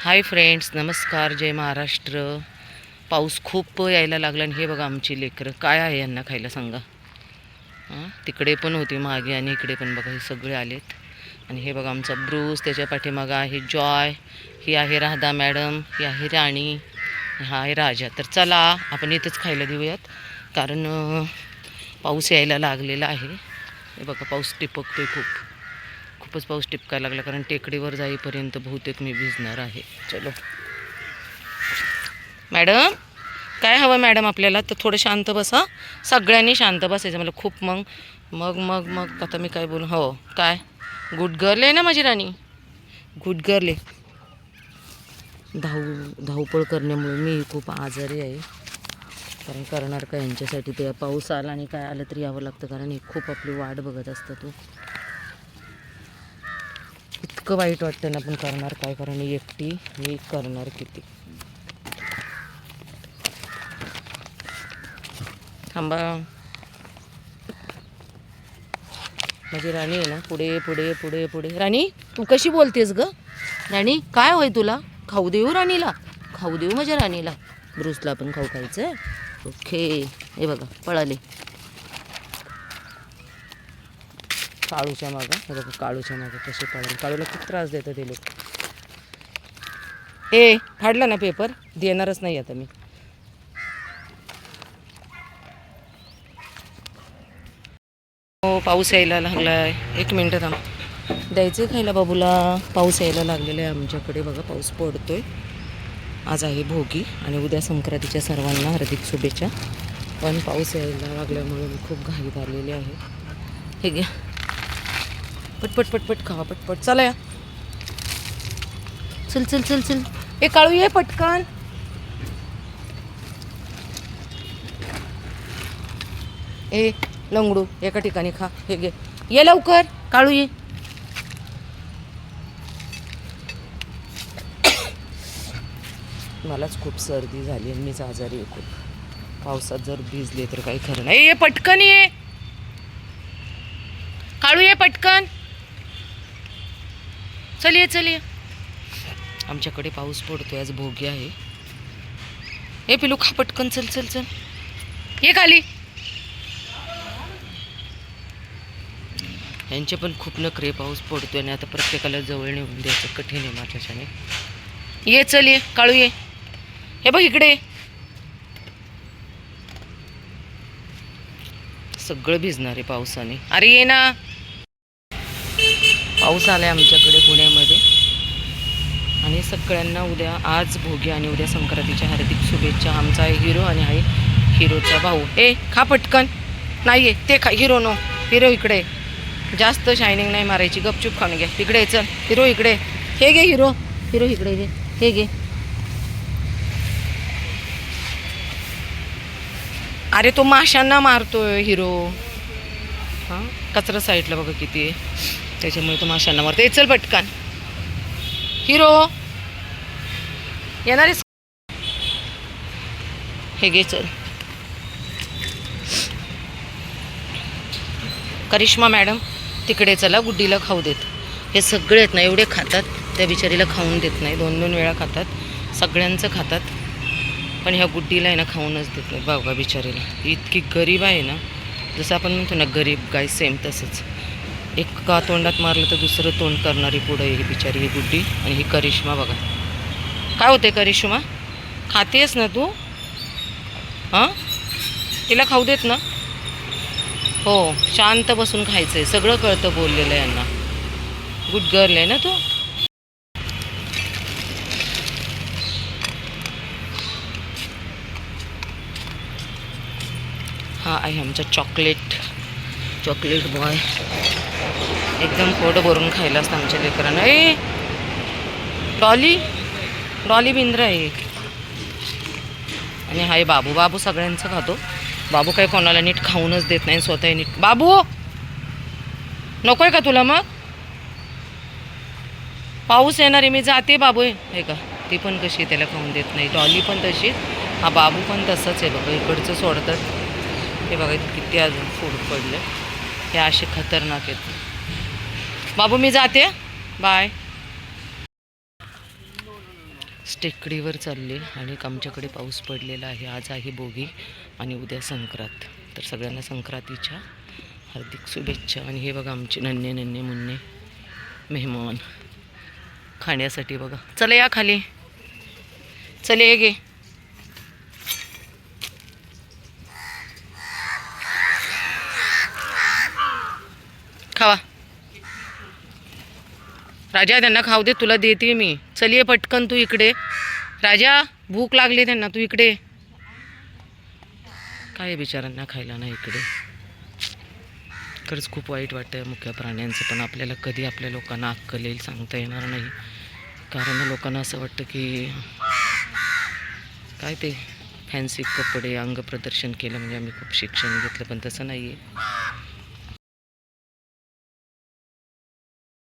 Hi friends नमस्कार जय महाराष्ट्र. पाऊस खूप यायला लागला आणि हे बघा आमची लेकरं. काय आहे यांना खायला सांगा? हां? तिकडे पण होती मागे आणि इकडे पण बघा हे सगळे आलेत. आणि हे बघा आमचा ब्रूस त्याच्या पाठीमागं आहे जॉय. ही आहे राधा मॅडम ही आहे राणी हा आहे राजा. तर चला आपण इथंच खायला देऊयात. कारण पाऊस यायला लागलेला आहे. हे बघा पाऊस टिपकतोय खूप. खूपच पाऊस टिपकायला लागला कारण टेकडीवर जाईपर्यंत बहुतेक मी भिजणार आहे. चलो. मॅडम काय हवं मॅडम आपल्याला? तर थोडं शांत बसा. सगळ्यांनी शांत बसायचं. मला खूप मग मग मग मग. आता मी काय बोलू? हो काय? गुड गर्ल आहे ना माझी राणी? गुड गर्ल आहे. धाव धावपळ करण्यामुळे मी खूप आजारी आहे. कारण करणार का यांच्यासाठी ते पाऊस आला आणि काय आलं तरी यावं लागतं कारण हे खूप आपली वाट बघत असतं तू. इतकं वाईट वाटतं ना पण करणार काय कारण एकटी मी करणार किती? थांबा. माझी राणी आहे ना पुढे पुढे पुढे पुढे. राणी तू कशी बोलतेस ग? राणी काय होय तुला? खाऊ देऊ राणीला? खाऊ देऊ माझ्या राणीला. ब्रुसला पण खाऊ खायचं ओके. हे बघा पळाले. काळूच्या मागं हे बघा काळूच्या मागं कसे पळाले काळूला खूप त्रास देतं ते लोक. ए फाडला ना पेपर देणारच नाही आता मी. हो पाऊस यायला लागलाय. एक मिनटं थांब. द्यायचं खायला बाबूला? पाऊस यायला लागलेला आहे आमच्याकडे. बघा पाऊस पडतोय. आज आहे भोगी आणि उद्या संक्रांतीच्या सर्वांना हार्दिक शुभेच्छा. पण पाऊस यायला लागल्यामुळे मी खूप घाईत झालेली आहे. हे घ्या. पटपट पटपट खावा पटपट चला या. चल चल चल चल. ए काळू ये पटकन. ए लंगडू एका ठिकाणी खा. हे घे. ये लवकर. काळू ये. मलाच खूप सर्दी झाली आणि मीच आजारी आहे खूप. पावसात जर भिजले तर काही खरं नाही. ये पटकन ये. काळू ये पटकन. चल ये चल ये आमच्याकडे पाऊस पडतोय आज भोगी आहे. ए पिलू खा पटकन चल चल चल. ये खाली. यांचे पण खूप नखरे पाऊस पडतोय आणि आता प्रत्येकाला जवळ नेऊन द्यायचं कठीण आहे माझ्याच्याने. ये चल ये काळू ये. हे बघ इकडे. सगळं भिजणार आहे पावसाने. अरे ये ना. पाऊस आलाय आमच्याकडे पुण्यामध्ये. आणि सगळ्यांना उद्या आज भोगी आणि उद्या संक्रांतीच्या हार्दिक शुभेच्छा. आमचा आहे हिरो आणि आहे हिरोचा भाऊ. ए खा पटकन. नाही आहे ते खा हिरो नो. हिरो इकडे जास्त शायनिंग नाही मारायची. गपचूप खाऊन घ्या. तिकडे चल. हिरो इकडे हे घे हिरो हिरो इकडे घे. हे घे. अरे तो माशांना मारतोय हिरो हां? कचरा साईडला बघा किती आहे. त्याच्यामुळे तो माशांना मारतो ए चल पटकन. हिरो येणार आहेस हे घे चल करिश्मा मॅडम तिकडे चला गुड्डीला खाऊ देत. हे सगळे आहेत ना एवढे खातात त्या बिचारीला खाऊन देत नाही. दोन दोन वेळा खातात. सगळ्यांचं खातात. पण ह्या गुड्डीला आहे ना खाऊनच देत नाही. बाबा बिचारीला. इतकी गरीब आहे ना. जसं आपण म्हणतो ना गरीब गाय सेम तसंच. एका तोंडात मारलं तर दुसरं तोंड करणारी पुढं ही बिचारी ही गुड्डी आणि ही करिश्मा बघा. काय होते करिश्मा? खातेस ना तू? हां? तिला खाऊ देत ना? हो शांत बसून खायचं आहे सगळं कळतं बोललेलं आहे यांना. गुड गर्ल आहे ना तू? हा आहे आमचा चॉकलेट चॉकलेट बॉय एकदम पोट भरून खायला असतं आमच्या लेकरांना. ए डॉली डॉली बिंद्रा आहे. एक. आणि हाय बाबू बाबू सगळ्यांचं खातो. बाबू काही कोणाला नीट खाऊनच देत नाही स्वतः नीट. बाबू नको आहे का तुला मग? पाऊस येणार आहे मी जाते बाबू. आहे का ती पण कशी आहे, त्याला खाऊन देत नाही. डॉली पण तशी हा बाबू पण तसंच आहे बघा इकडचं सोडतात. हे बघा किती अजून फूड पडलं. हे असे खतरनाक आहेत. बाबू मी जाते. बाय टेकडीवर चालले आणि आमच्याकडे पाऊस पडलेला आहे. आज आहे बोगी आणि उद्या संक्रांत. तर सगळ्यांना संक्रांतीच्या हार्दिक शुभेच्छा. आणि हे बघा आमचे नन्हे नन्हे मुन्ने मेहमान. खाण्यासाठी बघा. चला या खाली. चले ये गे खावा. राजा त्यांना खाऊ दे तुला देते मी. चल ये पटकन तू इकडे. राजा भूक लागली त्यांना तू इकडे. काय बिचारांना खायला ना इकडे. खरंच खूप वाईट वाटतं मुख्य प्राण्यांचं पण आपल्याला कधी आपल्या लोकांना अक्कल येईल सांगता येणार नाही. कारण लोकांना असं वाटतं की काय ते फॅन्सी कपडे अंग प्रदर्शन केलं म्हणजे आम्ही खूप शिक्षण घेतलं पण तसं नाही आहे